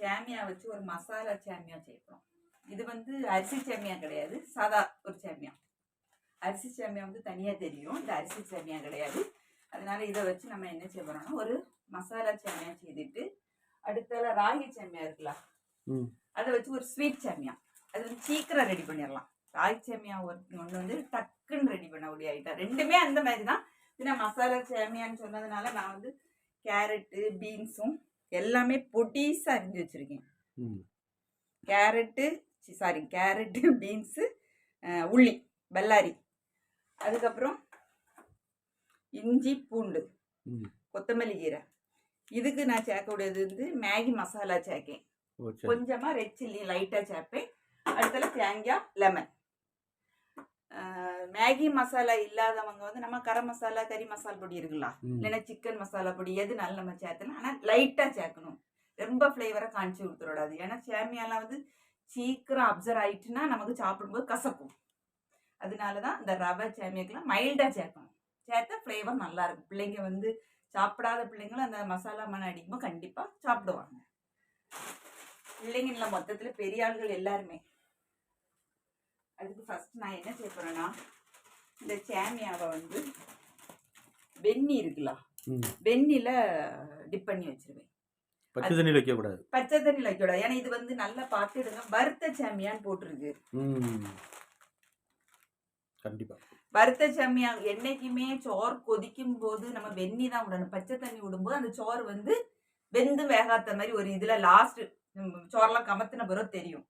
சேமியா வச்சு ஒரு மசாலா சேமியா செய்ய போறோம் இது வந்து அரிசி சேமியா கிடையாது. சாதா ஒரு சேமியா. அரிசி சேமியா வந்து தனியாக தெரியும். இந்த அரிசி சேமியா கிடையாது. அதனால இதை வச்சு நம்ம என்ன செய்ய போறோம்னா ஒரு மசாலா சேமியா செய்துட்டு அடுத்தால ராகி சேமியா இருக்குல்ல. அதை வச்சு ஒரு ஸ்வீட் சேமியா. அது வந்து சீக்கிரம் ரெடி பண்ணிடலாம். ராகி சேமியா ஒரு ஒன்று வந்து டக்குன்னு ரெடி பண்ணக்கூடிய ஐட்டம் ரெண்டுமே அந்த மாதிரி தான். பின்ன மசாலா சேமியான்னு சொன்னதுனால நான் வந்து கேரட்டு பீன்ஸும் எல்லாமே பொடிசாக அரிஞ்சு வச்சுருக்கேன். கேரட்டு சாரி கேரட்டு பீன்ஸு உள்ளி பெல்லாரி அதுக்கப்புறம் இஞ்சி பூண்டு கொத்தமல்லி கீரை. இதுக்கு நான் சேர்க்கக்கூடியது வந்து மேகி மசாலா சேர்க்கேன். கொஞ்சமாக ரெட் சில்லி லைட்டாக சேர்ப்பேன். அடுத்தல தேங்காய் லெமன். மேகி மசாலா இல்லாதவங்க வந்து நம்ம கரம் மசாலா கறி மசாலா பொடி இருக்குல்ல? ம். இல்லைன்னா சிக்கன் மசாலா பொடி எது நல்ல நம்ம சேர்த்தலாம் ஆனால் லைட்டாக சேர்க்கணும். ரொம்ப ஃப்ளேவரை காமிச்சு கொடுத்துடாது ஏன்னா சேமியாலாம் வந்து சீக்கிரம் அப்சர்வ் ஆயிட்டுன்னா நமக்கு சாப்பிடும்போது கசக்கும். அதனால தான் இந்த ரவை சேமியாக்கெல்லாம் மைல்டாக சேர்க்கணும். சேர்த்தா ஃப்ளேவர் நல்லா இருக்கும் பிள்ளைங்க வந்து சாப்பிடாத பிள்ளைங்களும் அந்த மசாலா மணம் அடிக்கும்போது கண்டிப்பாக சாப்பிடுவாங்க. பிள்ளைங்க இல்லை மொத்தத்தில் பெரிய ஆள்கள் எல்லாருமே. அதுக்கு ஃபர்ஸ்ட் நான் என்ன செய்ய போறேன்னா இந்த சேமியாவை வந்து வெந்நி இருக்குல்ல வெந்நில டிப் பண்ணி வச்சிருவேன். பச்சை தண்ணியில் வைக்கக்கூடாது. பச்சை தண்ணியில் வைக்கூடாது ஏன்னா இது வந்து நல்லா பார்த்துடுங்க வறுத்த சேமியான்னு போட்டிருக்கு. கண்டிப்பாக வறுத்த சேமியா என்னைக்குமே சோறு கொதிக்கும் போது நம்ம வெந்நி தான் விடணும். பச்சை தண்ணி விடும்போது அந்த சோறு வந்து வெந்து வேகாத மாதிரி ஒரு இதுல லாஸ்ட் சோறெல்லாம் கமத்தின பிறகு தெரியும்.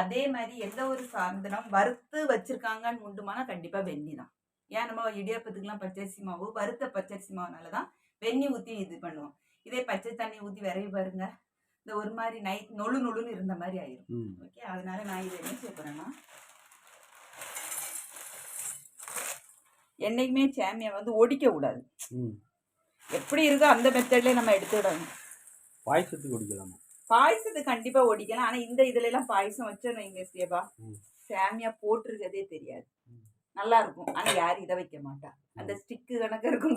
அதே மாதிரி எந்த ஒரு சாந்தனம் வறுத்து வச்சிருக்காங்கன்னு உண்டுமானா கண்டிப்பா வெந்நி தான். ஏன் நம்ம இடியாப்பத்துக்குலாம் பச்சரிசி மாவு வறுத்த பச்சரிசி மாவுனால தான் வெந்நி ஊற்றி இது பண்ணுவோம். இதே பச்சை தண்ணி ஊற்றி விரைவி பாருங்க. இந்த ஒரு மாதிரி நைட் நொழு நொழுன்னு இருந்த மாதிரி ஆயிரும். ஓகே அதனால நான் இதை என்ன செய்ய போறேன்னா என்னைக்குமே சேமியா வந்து ஒடிக்க கூடாது. எப்படி இருக்கோ அந்த மெத்தட்லேயே நம்ம எடுத்துடணும் பாயசத்துக்கு குடிக்கலாமா பாயசத்துக்கு கண்டிப்பா ஒடிக்கலாம். ஆனா இந்த இதுல எல்லாம் பாயசம் வச்சோம் இங்க சேபா. சேமியா போட்டிருக்கதே தெரியாது. நல்லா இருக்கும். ஆனா யாரும் இதை வைக்க மாட்டா. அந்த ஸ்டிக்கு கணக்கு இருக்கும்.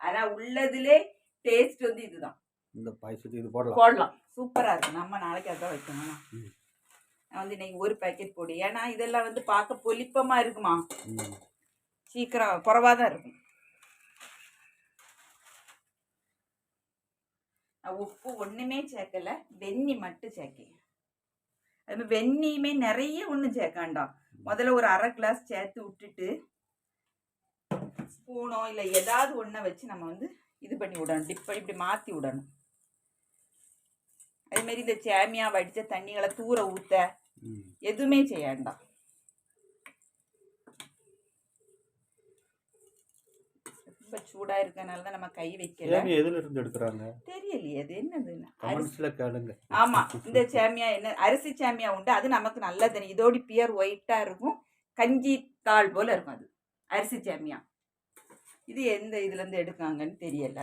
ஆனா உள்ளதுலே டேஸ்ட் வந்து இதுதான். இந்த பாயசத்துக்கு இது போடலாம். போடலாம். சூப்பரா இருக்கும். நம்ம நாளைக்கு அதான் வைக்கணும். நான் வந்து இன்னைக்கு ஒரு பாக்கெட் போடு. ஏன்னா இதெல்லாம் வந்து பார்க்க பொலிப்பமா இருக்குமா? சீக்கிரம் குறவா தான் இருக்கும். நான் உப்பு ஒண்ணுமே சேர்க்கல வெந்நி மட்டும் சேர்க்கேன். அது வெந்நியுமே நிறைய ஒன்றும் சேர்க்காண்டாம் முதல்ல ஒரு அரை கிளாஸ் சேர்த்து விட்டுட்டு ஸ்பூனோ இல்லை ஏதாவது ஒன்றை வச்சு நம்ம வந்து இது பண்ணி விடணும். டிப் பண்ணி இப்படி மாற்றி விடணும். அதே மாதிரி இந்த சேமியா வடித்த தண்ணிகளை தூர ஊற்ற எதுவுமே செய்ய வேண்டாம் ரொம்ப சூடா இருக்கனால தான் நம்ம கை வைக்கல. எதுல இருந்து எடுக்கிறாங்க? தெரியலையே அது கேளுங்க. ஆமா இந்த சேமியா என்ன அரிசி சேமியா உண்டு அது நமக்கு நல்லா தெரியும் இதோட பியர் ஒயிட்டா இருக்கும் கஞ்சி தாள் போல இருக்கும் அது அரிசி சேமியா. இது எந்த இதுல இருந்து எடுக்காங்கன்னு தெரியல.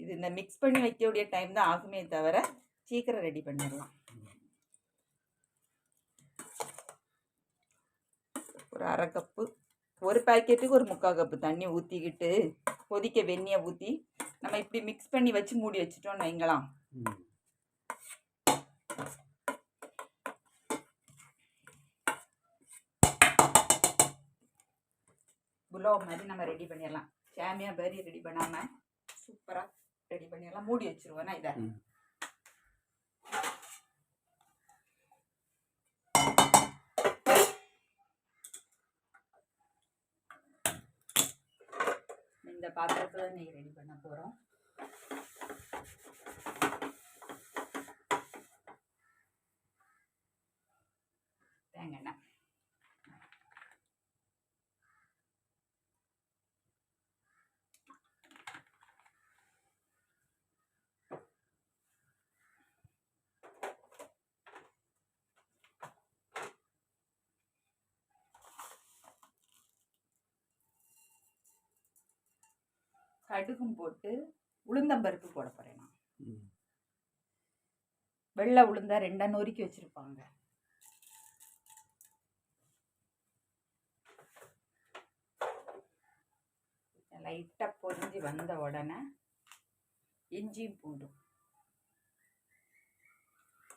இது இந்த மிக்ஸ் பண்ணி வைக்கக்கூடிய டைம் தான் ஆகுமே தவிர சீக்கிரம் ரெடி பண்ணிடலாம். ஒரு அரை கப்பு ஒரு பாக்கெட்டுக்கு ஒரு முக்கால் கப்பு தண்ணி ஊற்றிக்கிட்டு கொதிக்க வெந்நியை ஊற்றி நம்ம இப்படி மிக்ஸ் பண்ணி வச்சு மூடி வச்சுட்டோம்னு வைங்களாம் ம் புலாவ் மாதிரி நம்ம ரெடி பண்ணிடலாம். சேமியா மாதிரி ரெடி பண்ணாமல் சூப்பராக ரெடி பண்ணிடலாம். மூடி வச்சிருவோம் இதை. இந்த பாத்திரத்தில் நெய் ரெடி பண்ண போகிறோம் தேங்காய் கடுகும் போட்டு உளுந்தம்பருப்பு போட போகிறேன் நான். வெள்ளை உளுந்தா ரெண்டா நொறுக்கி வச்சிருப்பாங்க. லைட்டாக பொரிஞ்சு வந்த உடனே இஞ்சியும் பூண்டும்.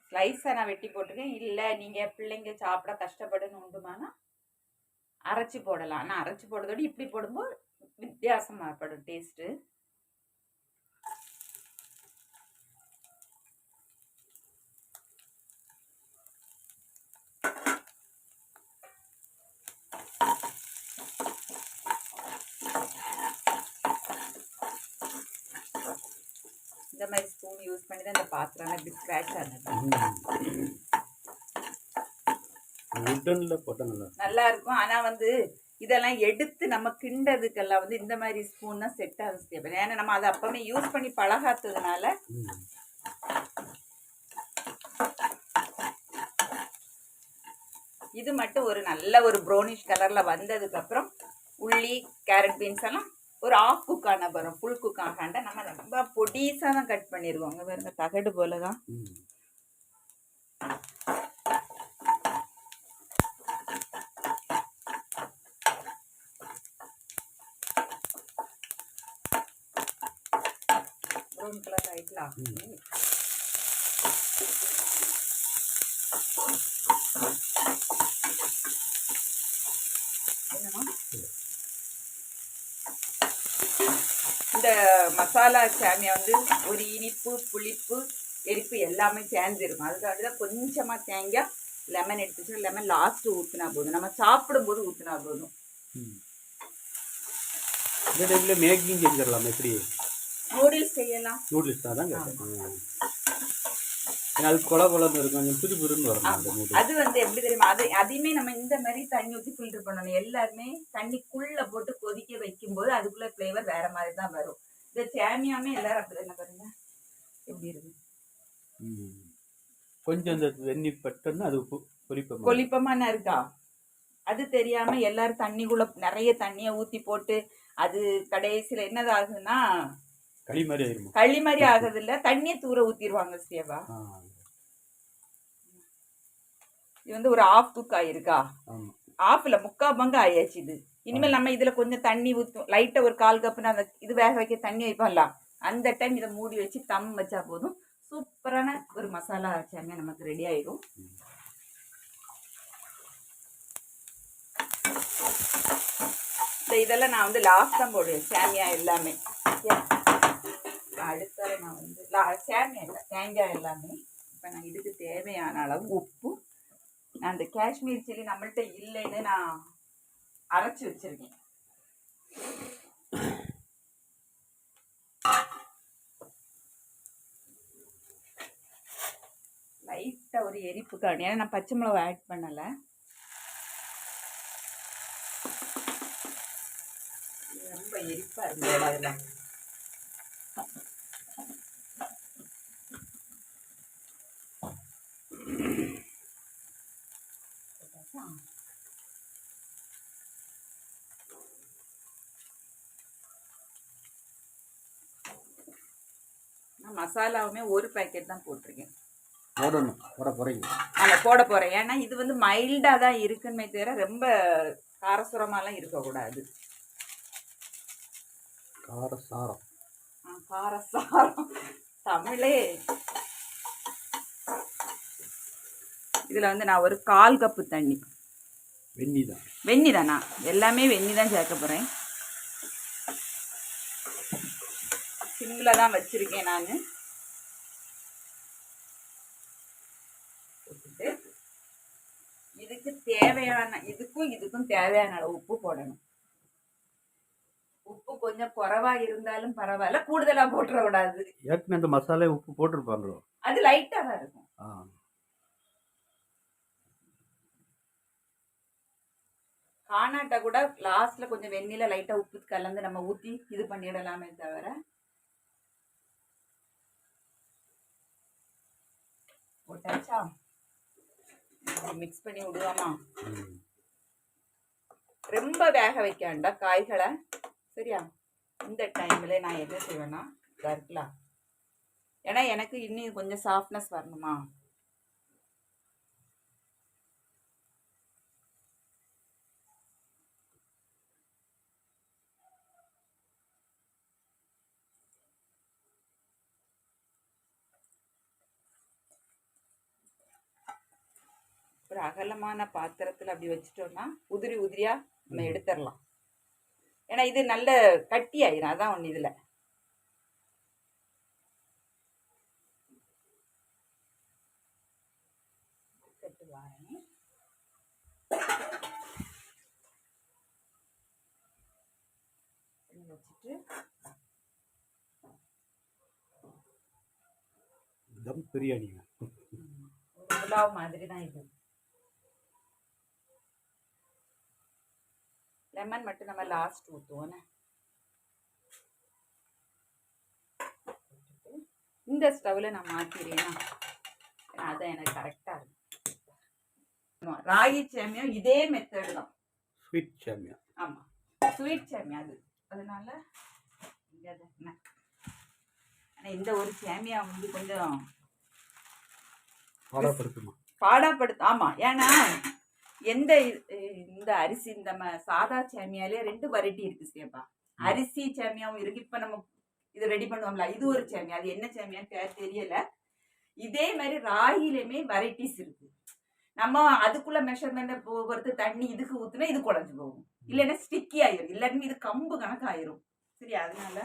ஸ்லைஸாக நான் வெட்டி போட்டிருக்கேன். இல்லை நீங்கள் பிள்ளைங்க சாப்பிட கஷ்டப்படணும் உண்டுமானா அரைச்சி போடலாம். ஆனால் அரைச்சி போடுறதோட இப்படி போடும்போது வித்தியாசமாக படும் டேஸ்ட்டு. இந்த மாதிரி ஸ்பூன் யூஸ் பண்ணி தான் இந்த பாத்திரம் இப்படி ஸ்க்ராட்ச் ஆனது. நல்லா இருக்கும். ஆனா வந்து இதெல்லாம் எடுத்து நம்ம கிண்டதுக்கெல்லாம் வந்து இந்த மாதிரி ஸ்பூன் தான் செட் ஆகுது ஏன்னா நம்ம அதை அப்பவுமே யூஸ் பண்ணி பழகாத்ததுனால இது மட்டும் ஒரு நல்ல ஒரு ப்ரௌனிஷ் கலர்ல வந்ததுக்கு அப்புறம் உள்ளி கேரட் பீன்ஸ் எல்லாம் ஒரு ஆஃப் குக் ஆன வரும் ஃபுல் குக் ஆகாண்ட நம்ம ரொம்ப பொடிசா தான் கட் பண்ணிடுவோம் அங்கே பாருங்க தகடு போல தான் ஆயிட்டலாம் ம். என்னமா இந்த மசாலா சாமியா வந்து ஒரு இனிப்பு புளிப்பு எரிப்பு எல்லாமே சேர்ந்துருக்கும். அதுக்காக தான் கொஞ்சமாக தேங்காய் லெமன் எடுத்துச்சு லெமன் லாஸ்ட்டு ஊற்றினா போதும். நம்ம சாப்பிடும்போது ஊற்றினா போதும். இந்த டைமில் மேக்கிங் செஞ்சிடலாம் எப்படி? செய்யலாம். நூடுல்ஸ் தான் கேட்டேன். அது கொல கொலன்னு இருக்கும். கொஞ்சம் புது புதுன்னு நூடுல்ஸ் அது வந்து எப்படி தெரியுமா? அது அதையுமே நம்ம இந்த மாதிரி தண்ணி ஊற்றி ஃபில்டர் பண்ணணும். எல்லாருமே தண்ணிக்குள்ள போட்டு கொதிக்க வைக்கும்போது அதுக்குள்ள ஃப்ளேவர் வேற மாதிரி தான் வரும். இந்த சேமியாமே எல்லாரும் அப்படி என்ன பாருங்க? எப்படி இருக்கு? கொஞ்சம் இந்த வெந்நி பட்டோன்னா அது பொரிப்பம்? கொலிப்பமான இருக்கா? அது தெரியாம எல்லாரும் தண்ணிக்குள்ள நிறைய தண்ணியை ஊத்தி போட்டு அது கடைசியில என்னது ஆகுதுன்னா களி மாதிரி ஆயிருமா களி மாதிரி ஆகுது இல்ல தண்ணியை தூர ஊத்திடுவாங்க சேவா இது வந்து ஒரு ஆஃப் குக் ஆயிருக்கா? ஆமாம் ஆஃப்ல முக்கா பங்கு ஆயாச்சு இது. இனிமேல் நம்ம இதுல கொஞ்சம் தண்ணி ஊற்றும் லைட்டா ஒரு கால் கப்புன்னு அந்த இது வேக வைக்க தண்ணி வைப்போம்ல அந்த டைம் இதை மூடி வச்சு தம் வச்சா போதும். சூப்பரான ஒரு மசாலா சேமியா நமக்கு ரெடி ஆயிடும் இதெல்லாம் நான் வந்து லாஸ்ட் தான் போடுவேன் சேமியா எல்லாமே. அடுத்த நான் வந்து சேமியா இல்லை தேங்காய் எல்லாமே இப்போ நான் இதுக்கு தேவையான அளவு உப்பு. நான் அந்த காஷ்மீர் சில்லி நம்மள்ட்ட இல்லைன்னு நான் அரைச்சி வச்சிருக்கேன். லைட்டாக ஒரு எரிப்புக்காண்டி ஏன்னா நான் பச்சை மிளகா ஆட் பண்ணலை. ரொம்ப எரிப்பாக இருந்தது அதில் நான் மசாலாவுமே ஒரு பேக்கெட் தான் போட்டிருக்கேன். போடணும் போட போகிறீங்க அதில் போட போகிறேன் ஏன்னா இது வந்து மைல்டாக தான் இருக்குன்னு தவிர ரொம்ப காரசுரமாலாம் இருக்கக்கூடாது. கார சாரம் ஆ, காரசாரம். தமிழே. இதில் வந்து நான் ஒரு கால் கப்பு தண்ணி. வெந்நி தான் வெந்நி தானா எல்லாமே வெந்நி தான் சேர்க்க போகிறேன் சிம்மில் தான் வச்சுருக்கேன் நான் போட்டுட்டு இதுக்கு தேவையான இதுக்கும் இதுக்கும் தேவையான அளவு உப்பு போடணும். உப்பு கொஞ்சம் குறைவா இருந்தாலும் பரவாயில்ல கூடுதலா போட்டுற கூடாது. ஏற்கனவே இந்த மசாலா உப்பு போட்டிருப்பாங்களோ அது லைட்டா தான் இருக்கும். காணாட்டை கூட லாஸ்ட்ல கொஞ்சம் வெந்நில லைட்டா உப்பு கலந்து நம்ம ஊத்தி இது பண்ணிடலாமே தவிர. போட்டாச்சா? மிக்ஸ் பண்ணி விடுவாமா? ரொம்ப வேக வைக்க வேண்டாம் காய்களை. சரியா? இந்த டைமில் நான் என்ன செய்வேன்னா இதா இருக்கலாம். ஏன்னா எனக்கு இன்னும் கொஞ்சம் சாஃப்ட்னஸ் வரணுமா? ஒரு அகலமான பாத்திரத்தில் அப்படி வச்சிட்டோம்னா உதிரி உதிரியா நம்ம. எடுத்துடலாம். ஏன்னா இது நல்ல கட்டி ஆயிரும் அதான் ஒன்று இதில். தம் பிரியாணிங்க. ஒரு புலாவ் மாதிரி தான் இது. லெமன் மட்டும் நம்ம லாஸ்ட் ஊற்றுவோண்ணே இந்த ஸ்டவ்வில் நான் மாற்றிடுறேன்னா அதான் எனக்கு கரெக்டாக இருக்கும். ஆமா, ராகி சேமியம் இதே மெத்தடு தான். ஸ்வீட் சாமியா. ஆமாம் ஸ்வீட் சேமியா அது. அதனால ஆனால் இந்த ஒரு சேமியா வந்து கொஞ்சம் பாடப்படுத்துமா? பாடாப்படுத்து ஆமா ஏன்னா எந்த இந்த அரிசி இந்த சாதா சேமியாலே ரெண்டு வெரைட்டி இருக்கு சேப்பா அரிசி சேமியாவும் இருக்கு. இப்ப நம்ம இது ரெடி பண்ணுவோம்ல. இது ஒரு சேமியா அது என்ன சேமியான்னு பேர் தெரியல. இதே மாதிரி ராகிலையுமே வெரைட்டிஸ் இருக்கு. நம்ம அதுக்குள்ள மெஷர்மெண்ட் பொறுத்து தண்ணி இதுக்கு ஊத்துனா இது குழஞ்சு போகும். இல்லைன்னா ஸ்டிக்கி ஆயிரும். இல்லாட்டி இது கம்பு கணக்கு ஆயிரும் சரி அதனால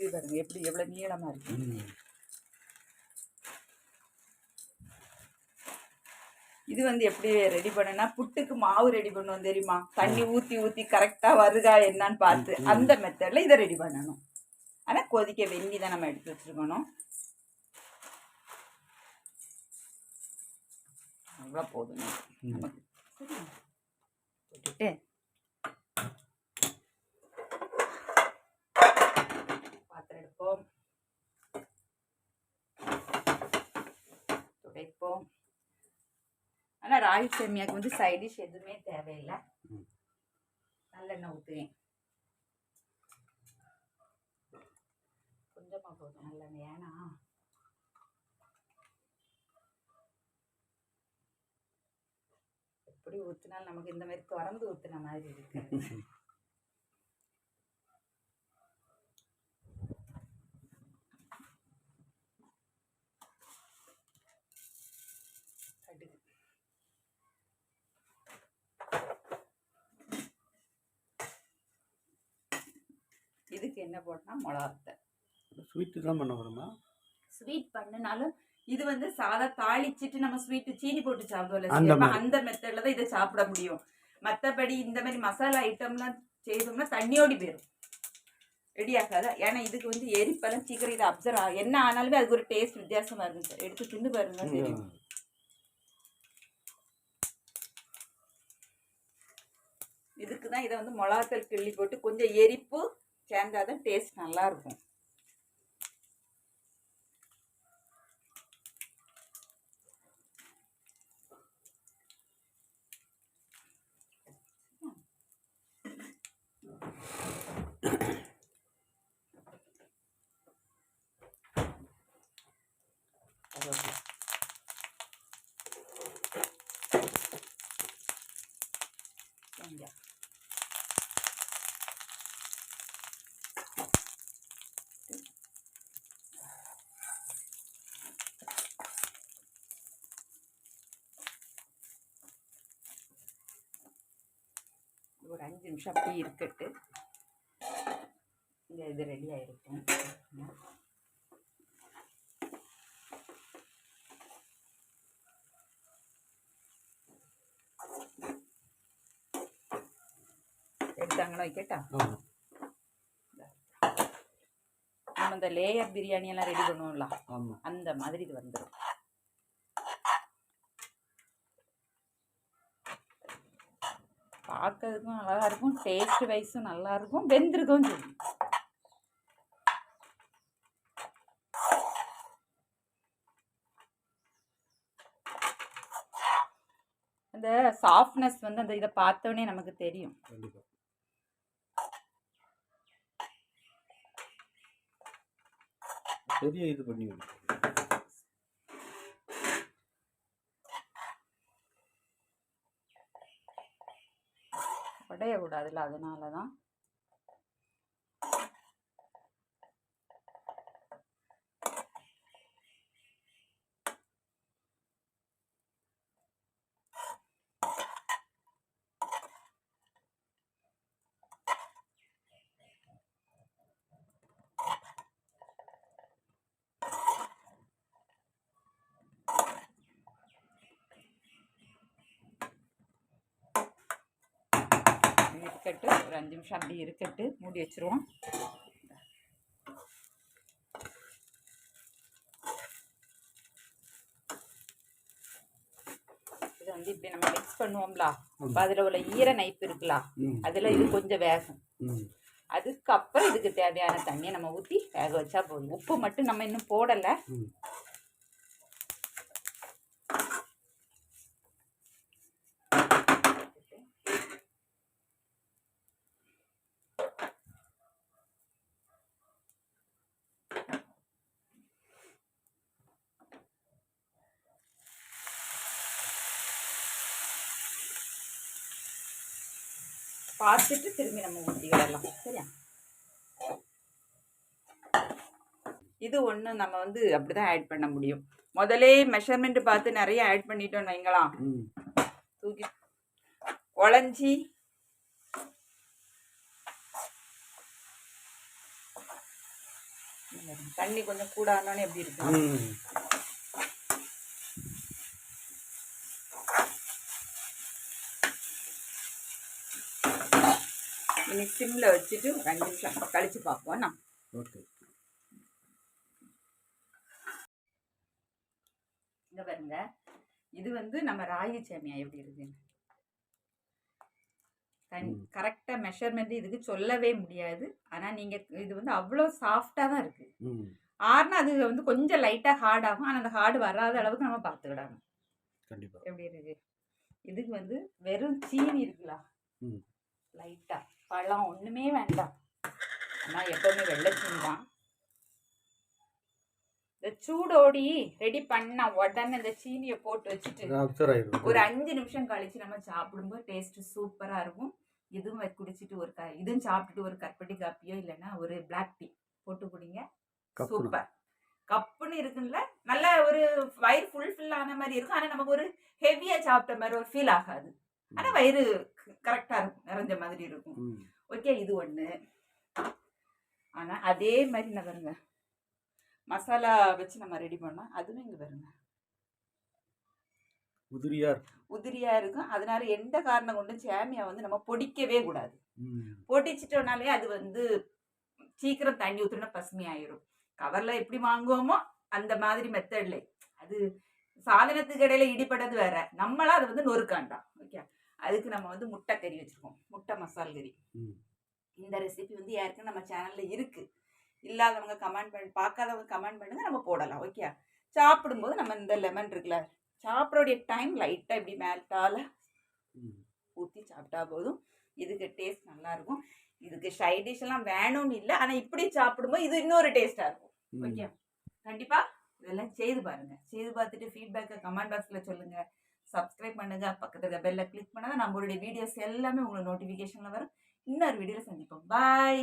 இது பாருங்க எப்படி எவ்வளவு நீளமா இருக்கு. இது வந்து எப்படி ரெடி பண்ணனா புட்டுக்கு மாவு ரெடி பண்ணுவோம் தெரியுமா? தண்ணி ஊத்தி ஊத்தி கரெக்டா வருதா என்னன்னு பார்த்து. அந்த மெத்தட்ல இதை ரெடி பண்ணணும். ஆனா கொதிக்க வெந்நி தான் நம்ம எடுத்து வச்சிருக்கணும். அவ்வளோ போதும். நமக்கு? போட்டுட்டு. பாத்திரம் எடுப்போம். துடைப்போம். ஆனால் ராகி சேமியாவுக்கு வந்து சைட் டிஷ் எதுவுமே தேவையில்லை. நல்லெண்ணெய் ஊற்றுவேன் கொஞ்சமாக போதும் நல்லெண்ணெய் ஏன்னா எப்படி ஊற்றினாலும் நமக்கு இந்த மாதிரி திறந்து ஊற்றுன மாதிரி இருக்கு இதுக்கு என்ன போட்டா மிளகாத்தை ஸ்வீட்டு தான் பண்ண வருமா ஸ்வீட் பண்ணினாலும் இது வந்து சாதா தாளிச்சிட்டு நம்ம ஸ்வீட் சீனி போட்டு சாப்பிடுவோம்ல அந்த மெத்தட்ல தான் இதை சாப்பிட முடியும். மத்தபடி இந்த மாதிரி மசாலா ஐட்டம்லாம் செய்தோம்னா தண்ணியோடி போயிடும் ரெடி ஆகாத? ஏன்னா இதுக்கு வந்து எரிப்பெல்லாம் சீக்கிரம் இதை அப்சர்வ் ஆகும் என்ன ஆனாலுமே அதுக்கு ஒரு டேஸ்ட் வித்தியாசமா இருக்கும் சார். எடுத்து தின்னு பாருங்க தெரியும். இதுக்கு தான் இதை வந்து மிளகாத்தல் கிள்ளி போட்டு கொஞ்சம் எரிப்பு சேர்ந்தாதான் டேஸ்ட் நல்லாயிருக்கும். ஒரு அஞ்சு நிமிஷம் அப்படியே இருக்கட்டு. இந்த இது ரெடி ஆயிருக்கும். எடுத்தாங்கன்னா வைக்கட்டா. நம்ம இந்த லேயர் பிரியாணி எல்லாம் ரெடி பண்ணுவோம்ல அந்த மாதிரி இது வந்துடும் பார்க்கறதுக்கும் நல்லா இருக்கும் டேஸ்ட் வைஸும் நல்லாயிருக்கும் வெந்திருக்கும் அந்த சாஃப்ட்னஸ் வந்து அந்த இதை பார்த்தோன்னே நமக்கு தெரியும். தெரியும் பெரிய இது பண்ணி விடு. அதனால தான் இருக்கட்டும். ஒரு அஞ்சு நிமிஷம் அப்படியே இருக்கட்டு மூடி வச்சிருவோம். இதை வந்து இப்படி நம்ம மிக்ஸ் பண்ணுவோம்ல. அப்போ அதில் உள்ள ஈர நைப்பு இருக்குல்ல அதில் இது கொஞ்சம் வேகும். அதுக்கப்புறம் இதுக்கு தேவையான தண்ணியை நம்ம ஊற்றி வேக வச்சா போதும். உப்பு மட்டும் நம்ம இன்னும் போடலை. பார்த்துட்டு திரும்பி நம்ம ஊற்றிக்கிடலாம் சரியா? இது ஒன்று நம்ம வந்து அப்படிதான் ஆட் பண்ண முடியும். முதலே மெஷர்மெண்ட் பார்த்து நிறைய ஆட் பண்ணிட்டோம்னு வைங்களாம் ம். தூக்கி குழஞ்சி தண்ணி கொஞ்சம் கூடானோன்னு எப்படி இருக்கு ம் இனி சிம்மில் வச்சுட்டு அஞ்சு நிமிஷம் கழிச்சு பார்ப்போம் நான் ஓகே. இங்க பாருங்க. இது வந்து நம்ம ராகி சேமியா எப்படி இருக்குன்னு தனி. கரெக்டாக மெஷர்மெண்ட் இதுக்கு சொல்லவே முடியாது. ஆனால் நீங்கள் இது வந்து அவ்வளோ சாஃப்டாக தான் இருக்குது ஆறுனா அது வந்து கொஞ்சம் லைட்டாக ஹார்ட் ஆகும். ஆனால் அந்த ஹார்டு வராத அளவுக்கு நம்ம பார்த்துக்கிடணும். கண்டிப்பாக எப்படி இருக்கு? இதுக்கு வந்து வெறும் சீனி இருக்குல்ல? லைட்டாக பழம் ஒன்றுமே வேண்டாம். ஆனால் எப்பவுமே வெள்ளை சீனி தான். இந்த சூடோடி ரெடி பண்ண உடனே இந்த சீனியை போட்டு வச்சுட்டு ஒரு அஞ்சு நிமிஷம் கழிச்சு நம்ம சாப்பிடும்போது டேஸ்ட் சூப்பரா இருக்கும். இதுவும் குடிச்சிட்டு ஒரு க இதுவும் சாப்பிட்டுட்டு ஒரு கற்பட்டி காப்பியோ இல்லைன்னா ஒரு பிளாக் டீ போட்டு குடிங்க. சூப்பர் கப்புன்னு இருக்குல்ல நல்ல ஒரு வயிறு ஃபுல் ஃபில் ஆன மாதிரி இருக்கும். ஆனா நமக்கு ஒரு ஹெவியா சாப்பிட்ட மாதிரி ஒரு ஃபீல் ஆகாது. ஆனா வயிறு கரெக்டா இருக்கும் நிறைஞ்ச மாதிரி இருக்கும். ஓகே இது ஒண்ணு. ஆனா அதே மாதிரி நான் பாருங்க மசாலா வச்சு நம்ம ரெடி பண்ணோம் அதுவும் இங்க பாருங்க. உதிரியா உதிரியா இருக்கும். அதனால எந்த காரணம் கொண்டும் சேமியா வந்து நம்ம பொடிக்கவே கூடாது. பொடிச்சிட்டோம்னாலே அது வந்து சீக்கிரம் தண்ணி ஊத்துனா பசுமையாயிரும் கவர்ல எப்படி வாங்குவோமோ அந்த மாதிரி மெத்தட்ல அது சாதனத்துக்கு இடையில இடிபடுறது வேற. நம்மளா அதை வந்து நொறுக்காண்டாம் அதுக்கு நம்ம வந்து முட்டை கறி வச்சிருக்கோம். முட்டை மசால் கறி. இந்த ரெசிபி வந்து யாருக்கும் நம்ம சேனல்ல இருக்கு. இல்லாதவங்க கமெண்ட் பண்ணி பார்க்காதவங்க கமெண்ட் பண்ணுங்க நம்ம போடலாம். ஓகே சாப்பிடும்போது நம்ம இந்த லெமன் இருக்குல்ல சாப்பிடக்கூடிய டைம் லைட்டாக இப்படி மேல்ட்டால ஊற்றி சாப்பிட்டா போதும். இதுக்கு டேஸ்ட் நல்லா இருக்கும். இதுக்கு சைட் டிஷ் எல்லாம் வேணும்னு இல்லை ஆனால் இப்படி சாப்பிடும்போது இது இன்னொரு டேஸ்ட்டாக இருக்கும். ஓகே கண்டிப்பா இதெல்லாம் செய்து பாருங்க. செய்து பார்த்துட்டு ஃபீட்பேக்கை கமெண்ட் பாக்ஸ்ல சொல்லுங்க. சப்ஸ்கிரைப் பண்ணுங்க. பக்கத்தில் பெல்ல கிளிக் பண்ணாதான் நம்மளுடைய வீடியோஸ் எல்லாமே உங்களுக்கு நோட்டிஃபிகேஷனில் வரும். இன்னொரு வீடியோவில் சந்திப்போம். பாய்